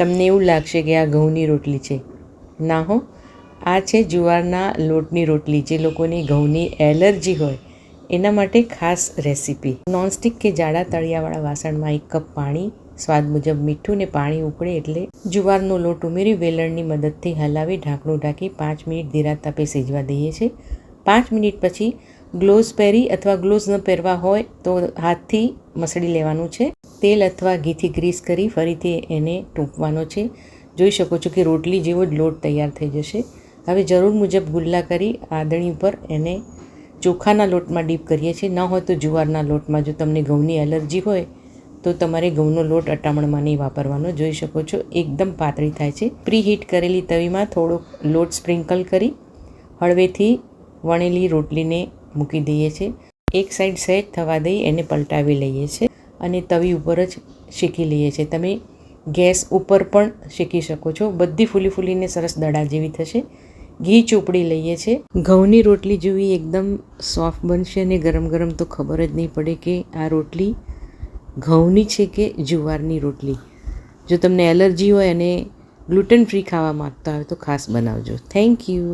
તમને એવું લાગશે કે આ ઘઉંની રોટલી છે. ના હો, આ છે જુવારના લોટની રોટલી. જે લોકોને ઘઉંની એલર્જી હોય, એના માટે ખાસ રેસીપી. નોનસ્ટિક કે જાડા તળિયાવાળા વાસણમાં એક કપ પાણી, સ્વાદ મુજબ મીઠું ને પાણી ઉકળે એટલે જુવારનો લોટ ઉમેરી વેલણની મદદથી હલાવી ઢાંકણું ઢાંકી પાંચ મિનિટ ધીરા તાપે સીજવા દઈએ છીએ. પાંચ મિનિટ પછી ગ્લોવ્સ પહેરી અથવા ગ્લોવ્સ ન પહેરવા હોય તો હાથથી મસળી લેવાનું છે. તેલ અથવા ઘીથી ગ્રીસ કરી ફરીથી એને ટૂંકવાનો છે. જોઈ શકો છો કે રોટલી જેવો જ લોટ તૈયાર થઈ જશે. હવે જરૂર મુજબ ગુલ્લા કરી આદણી ઉપર એને ચોખાના લોટમાં ડીપ કરીએ છીએ. ન હોય તો જુવારના લોટમાં. જો તમને ઘઉંની એલર્જી હોય તો તમારે ઘઉંનો લોટ અટામણમાં નહીં વાપરવાનો. જોઈ શકો છો એકદમ પાતળી થાય છે. પ્રી હીટ કરેલી તવીમાં થોડોક લોટ સ્પ્રિંકલ કરી હળવેથી વણેલી રોટલીને મૂકી દઈએ છીએ. એક સાઈડ સહેજ થવા દઈ એને પલટાવી લઈએ છીએ. અને તવી ઉપર જ શેકી લઈએ છીએ. તમે ગેસ ઉપર પણ શેકી શકો છો. બધી ફૂલી ફૂલીને સરસ દડા જેવી થશે. ઘી ચોપડી લઈએ છીએ. ઘઉંની રોટલી જેવી એકદમ સોફ્ટ બનશે અને ગરમ ગરમ તો ખબર જ નહીં પડે કે આ રોટલી ઘઉંની છે કે જુવારની રોટલી. જો તમને એલર્જી હોય અને ગ્લુટન ફ્રી ખાવા માગતા હોય તો ખાસ બનાવજો. Thank you